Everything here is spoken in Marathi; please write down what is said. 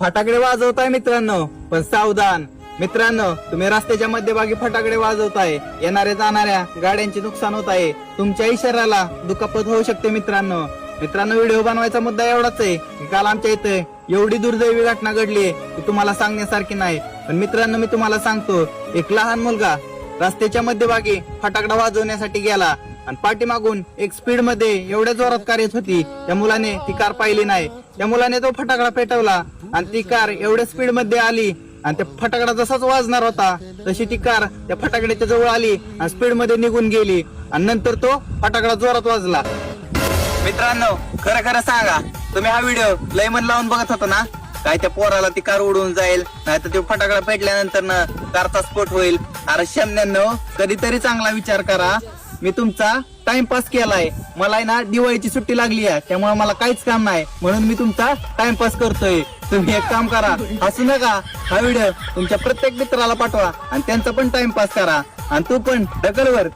फटाकडे वाजवताय मित्रांनो पण सावधान. मित्रांनो तुम्ही रस्त्याच्या मध्यभागी फटाकडे वाजवताय. येणाऱ्या जाणाऱ्या गाड्यांचे नुकसान होत आहे. तुमच्या इशाऱ्याला दुखापत होऊ शकते मित्रांनो. मित्रांनो व्हिडिओ बनवायचा मुद्दा एवढाच आहे की काल आमच्या इथे एवढी दुर्दैवी घटना घडली की तुम्हाला सांगण्यासारखी नाही. पण मित्रांनो मी तुम्हाला सांगतो एक लहान मुलगा रस्त्याच्या मध्यभागी फटाकडा वाजवण्यासाठी गेला. आणि पाठीमागून एक स्पीडमध्ये एवढ्या जोरात कार येत होती. त्या मुलाने ती कार पाहिली नाही. त्या मुलाने तो फटाकडा पेटवला आणि ती कार एवढ्या स्पीडमध्ये आली आणि त्या फटाकडा जसाच वाजणार होता तशी ती कार त्या फटाकड्याच्या जवळ आली आणि स्पीडमध्ये निघून गेली आणि नंतर तो फटाकडा जोरात वाजला. मित्रांनो खरं खरं सांगा तुम्ही हा व्हिडिओ लय मन लावून बघत होता ना? काय त्या पोराला ती कार उडून जाईल नाही तर ते फटाकडा पेटल्यानंतर ना कारचा स्फोट होईल. अरे शमन्यांनो कधीतरी चांगला विचार करा. मी तुमचा टाइमपास केलाय. मला आहे ना दिवाळीची सुट्टी लागली आहे. त्यामुळे मला काहीच काम नाही. म्हणून मी तुमचा टाइमपास करतोय. तुम्ही एक काम करा. हसू नका. हा व्हिडिओ तुमच्या प्रत्येक मित्राला पाठवा. आणि त्यांचा पण टाइमपास करा. आणि तू पण ढकलवर